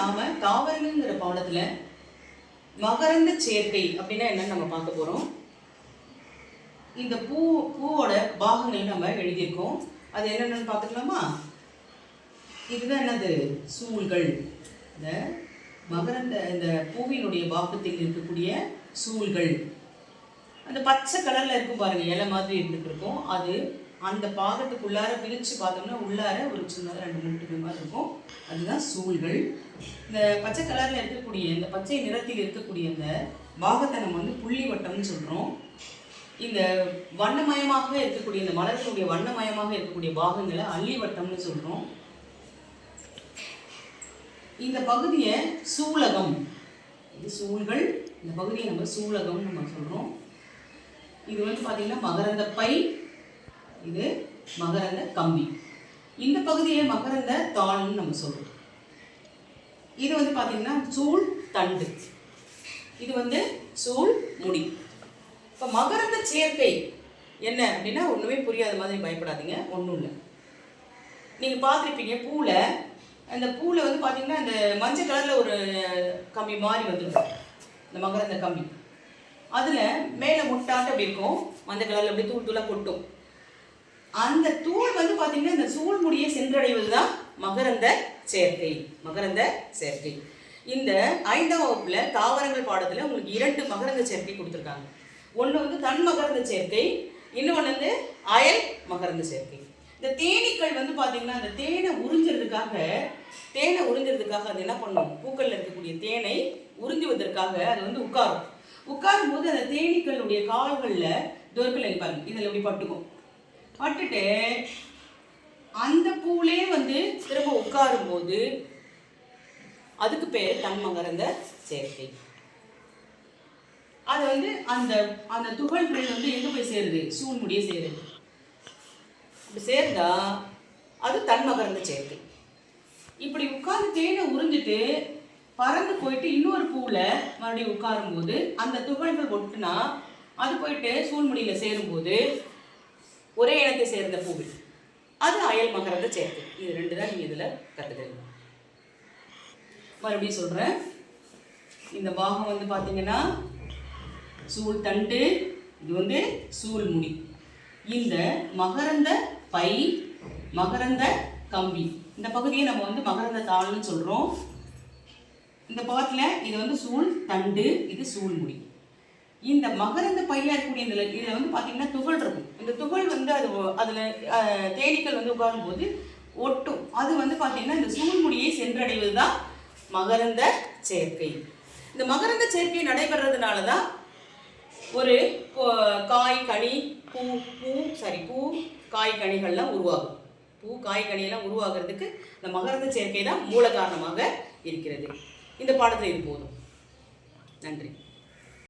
நாம தாவரங்கள்ங்கிற பாடத்துல மகரந்த சேர்க்கை அப்படின்னா என்னன்னு நம்ம பார்க்க போறோம். இந்த பூ பூவோட பாகங்கள் நம்ம எழுதியிருக்கோம். அது என்னென்னு பார்த்துக்கலாமா? இதுதான் என்னது? சூழ்கள். இந்த மகரந்த இந்த பூவினுடைய பாகத்தில் இருக்கக்கூடிய சூழ்கள். அந்த பச்சை கலர்ல இருக்கும் பாருங்க இலை மாதிரி இருந்துட்டு இருக்கும். அது அந்த பாகத்துக்குள்ளார பிரித்து பார்த்தோம்னா உள்ளார ஒரு சின்னதாக ரெண்டு மூணு மாதிரி இருக்கும். அதுதான் சூழ்கள். இந்த பச்சை கலர்ல இருக்கக்கூடிய இந்த பச்சை நிறத்தில் இருக்கக்கூடிய இந்த பாகத்தை நம்ம வந்து புள்ளி வட்டம்னு சொல்றோம். இந்த வண்ணமயமாக இருக்கக்கூடிய இந்த மலர்களுடைய வண்ணமயமாக இருக்கக்கூடிய பாகங்களை அள்ளி வட்டம்னு சொல்றோம். இந்த பகுதியை சூலகம் இது சூழ்கள் இந்த பகுதியை நம்ம சூலகம்னு நம்ம சொல்றோம். இது வந்து பார்த்தீங்கன்னா மகரந்த பை இது மகரந்த கம்பி. இந்த பகுதியை மகரந்த தாள்னு நம்ம சொல்றோம். இது வந்து பார்த்தீங்கன்னா சூழ் தண்டு. இது வந்து சூழ் முடி. இப்போ மகரந்த சேர்க்கை என்ன அப்படின்னா ஒன்றுமே புரியாத மாதிரி பயப்படாதீங்க. ஒன்றும் இல்லை. நீங்கள் பார்த்துருப்பீங்க பூவில் அந்த பூவில் வந்து பார்த்தீங்கன்னா அந்த மஞ்சள் கலரில் ஒரு கம்பி மாதிரி வந்துருக்கும். இந்த மகரந்த கம்பி. அதில் மேலே முட்டாட்டு அப்படி இருக்கும். மஞ்சள் கலரில் அப்படி தூள் தூளாக கொட்டும். அந்த தூள் வந்து பார்த்தீங்கன்னா இந்த சூழ்முடியை சென்றடைவது தான் மகரந்த சேர்க்கை மகரந்த சேர்க்கை. இந்த ஐந்தாம் வகுப்புல தாவரங்கள் பாடத்துல உங்களுக்கு இரண்டு மகரந்த சேர்க்கை கொடுத்துருக்காங்க. ஒன்று வந்து தன் மகரந்த சேர்க்கை இன்னொன்று வந்து அயல் மகரந்த சேர்க்கை. இந்த தேனீக்கள் வந்து பார்த்தீங்கன்னா அந்த தேனை உறிஞ்சுறதுக்காக தேனை உறிஞ்சுறதுக்காக அது என்ன பண்ணும்? பூக்கள்ல இருக்கக்கூடிய தேனை உறிஞ்சுவதற்காக அது வந்து உட்காரும். உட்காரும் போது அந்த தேனீக்களுடைய கால்களில் துவர்க்கல் பாருங்க. இதில் இப்படி பட்டுக்கும். பட்டுட்டு அந்த பூவிலே வந்து திரும்ப உட்காரும் போது அதுக்கு பேர் தன்மகரந்த சேர்க்கை. அது வந்து அந்த அந்த துகள்கள் வந்து எங்க போய் சேருது? சூழ்முடிய சேருது. இப்படி சேர்ந்தா அது தன்மகரந்த சேர்க்கை. இப்படி உட்கார்ந்து தேனை உறிஞ்சிட்டு பறந்து போயிட்டு இன்னொரு பூவில் மறுபடியும் உட்காரும்போது அந்த துகள்கள் ஒட்டுனா அது போயிட்டு சூழ்முடியில் சேரும்போது ஒரே இனத்தை சேர்ந்த பூவில் அது அயல் மகரந்த சேர்க்கை. இது ரெண்டு தான் நீங்கள் இதில் கற்றுக்கிறீங்க மறுபடியும் சொல்கிறேன் இந்த பாகம் வந்து பார்த்தீங்கன்னா சூழ் தண்டு இது வந்து சூழ் முடி. இந்த மகரந்த பை மகரந்த கம்பி. இந்த பகுதியை நம்ம வந்து மகரந்த தாள்னு சொல்கிறோம் இந்த பக்கத்தில் இது வந்து சூழ் தண்டு இது சூழ் முடி. இந்த மகரந்த பையில இருக்கக்கூடிய இந்த இதில் வந்து பார்த்தீங்கன்னா துகள் இருக்கும். இந்த துகள் வந்து அது அதில் தேனீக்கள் வந்து உட்காரும்போது ஒட்டும். அது வந்து பார்த்தீங்கன்னா இந்த சூழ்முடியை சென்றடைவது தான் மகரந்த சேர்க்கை. இந்த மகரந்த சேர்க்கை நடைபெறதுனால தான் ஒரு காய் கனி பூ பூ சாரி பூ காய் கனிகள்லாம் உருவாகும். பூ காய் கனியெல்லாம் உருவாகிறதுக்கு இந்த மகரந்த சேர்க்கை தான் மூல காரணமாக இருக்கிறது. இந்த பாடத்தில் இது போதும். நன்றி.